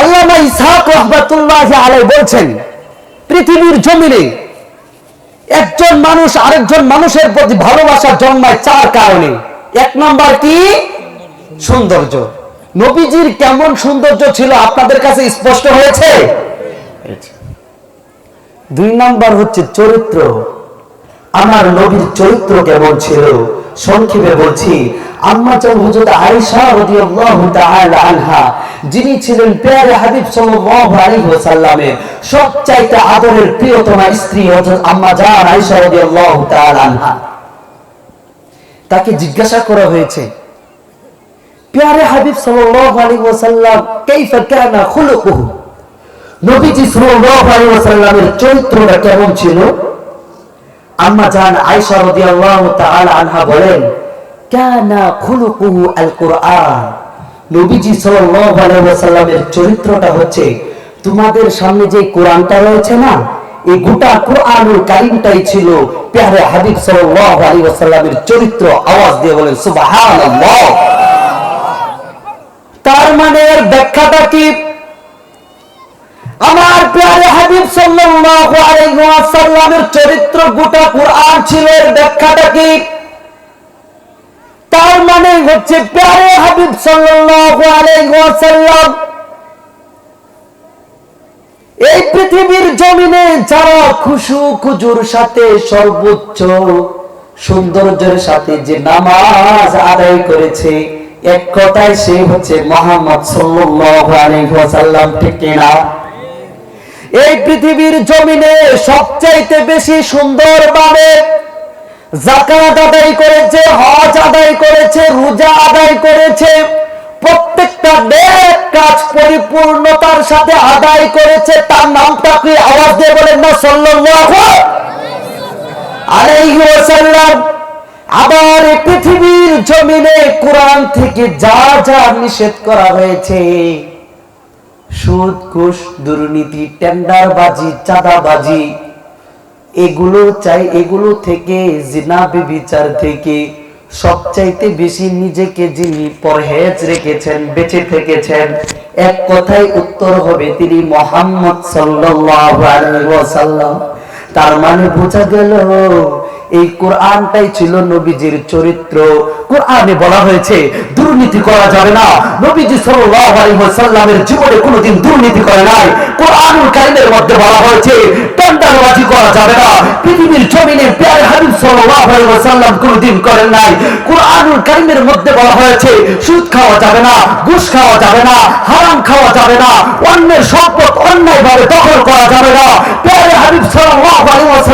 আল্লামা ইসহাক রহমাতুল্লাহ আলাই বলছেন, পৃথিবীর জমিনে একজন মানুষ আরেকজন মানুষের প্রতি ভালোবাসা জন্মায় চার কারণে। এক নাম্বার কি? সৌন্দর্য। নবীজির কেমন সৌন্দর্য ছিল আপনাদের কাছে স্পষ্ট হয়েছে? দুই নাম্বার হচ্ছে চরিত্র। আমার নবীর চরিত্র কেমন ছিল? সংক্ষেপে বলছি আম্মা চান হুজুর আয়েশা রাদিয়াল্লাহু তাআলা আনহা, যিনি ছিলেন প্যারে হাবিব সাল্লাল্লাহু আলাইহি ওয়াসাল্লামের সবচাইতে আদরের প্রিয়তমা স্ত্রী হযরত আম্মা জান আয়েশা রাদিয়াল্লাহু তাআলা আনহা। তাকে জিজ্ঞাসা করা হয়েছে, প্যারে হাবিব সাল্লাল্লাহু আলাইহি ওয়াসাল্লাম কানা খুলুকুহু? নবীজি সাল্লাল্লাহু আলাইহি ওয়াসাল্লামের চরিত্রটা কেমন ছিল? আম্মা জান আয়েশা রাদিয়াল্লাহু তাআলা আনহা বলেন কানা খুলুকুহু আল কুরআন নবীজি সাল্লাল্লাহু আলাইহি ওয়াসাল্লামের চরিত্রটা হচ্ছে, তোমাদের সামনে যে কোরআনটা রয়েছে না, এই গোটা কোরআনুল কারীমটাই ছিল প্যারে হাবিব সাল্লাল্লাহু আলাইহি ওয়াসাল্লামের চরিত্র আওয়াজ দিয়ে বলেন, সুবহানাল্লাহ। তার মানে এর ব্যাখ্যাটা কি? আমার প্রিয় হাবিব সাল্লাল্লাহু আলাইহি ওয়াসাল্লামের চরিত্র গোটা কোরআন ছিল, এর ব্যাখ্যাটা কি? তার মানে হচ্ছে প্রিয় হাবিব ওয়াসাল্লাম এই পৃথিবীর জমিনে যারা খুশু খুজুর সাথে সর্বোচ্চ সৌন্দর্যের সাথে যে নামাজ আদায় করেছে, এক কথায় সে হচ্ছে মোহাম্মদ ওয়াসাল্লাম, ঠিক কিনা এই পৃথিবীর জমিনে সবচাইতে বেশি সুন্দর ভাবে জাকাত আদায় করেছে, হজ আদায় করেছে, রোজা আদায় করেছে, প্রত্যেকটা নেক কাজ পরিপূর্ণতার সাথে আদায় করেছে, তার নামটা কি আওয়াজ দিয়ে বলেন না, সাল্লাল্লাহু আলাইহি ওয়াসাল্লাম? আবার পৃথিবীর জমিনে কোরআন থেকে যা যা নিষেধ করা হয়েছে, সুদ, ঘুষ, দুর্নীতি, টেন্ডারবাজি, চাঁদাবাজি এগুলো চাই, এগুলো থেকে জিনা বিচার থেকে সবচাইতে বেশি নিজেকে যিনি পরহেজ রেখেছেন, বেঁচে থেকেছেন। এক কথায় উত্তর হবে তিনি মোহাম্মদ ওয়াসাল্লাম। তার মানে বোঝা গেল এই কোরআনটাই ছিল নবীজির চরিত্র। কোরআনে বলা হয়েছে, দুর্নীতি করা যাবে না। নবীজি ওয়াসাল্লামের জীবনে কোনোদিন দুর্নীতি করে নাই। কোরআনুল কারীমের মধ্যে বলা হয়েছে, টেন্ডারবাজি করা যাবে না। পৃথিবীর জমিনে হাবিব কোনোদিন করেন নাই। কোরআনুল মধ্যে বলা হয়েছে, সুদ খাওয়া যাবে না, ঘুষ খাওয়া যাবে না, হারাম খাওয়া যাবে না, অন্যের সম্পদ অন্যায়ভাবে দখল করা যাবে না। হাবিব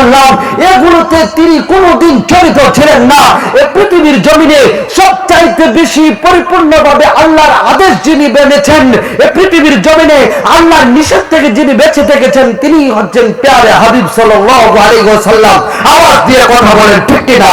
ওয়াসাল্লাম এগুলোতে তিনি কোনোদিন জড়িত ছিলেন না। এ পৃথিবীর জমিনে সবচাইতে বেশি পরিপূর্ণভাবে আল্লাহর আদেশ যিনি বেঁধেছেন, এ পৃথিবীর জমিনে আল্লাহর নিষেধ থেকে যিনি বেঁচে থেকেছেন তিনি হচ্ছেন প্যারে হাবিব সাল্লাম আওয়াজ দিয়ে কথা বলেন, ঠিক কিনা?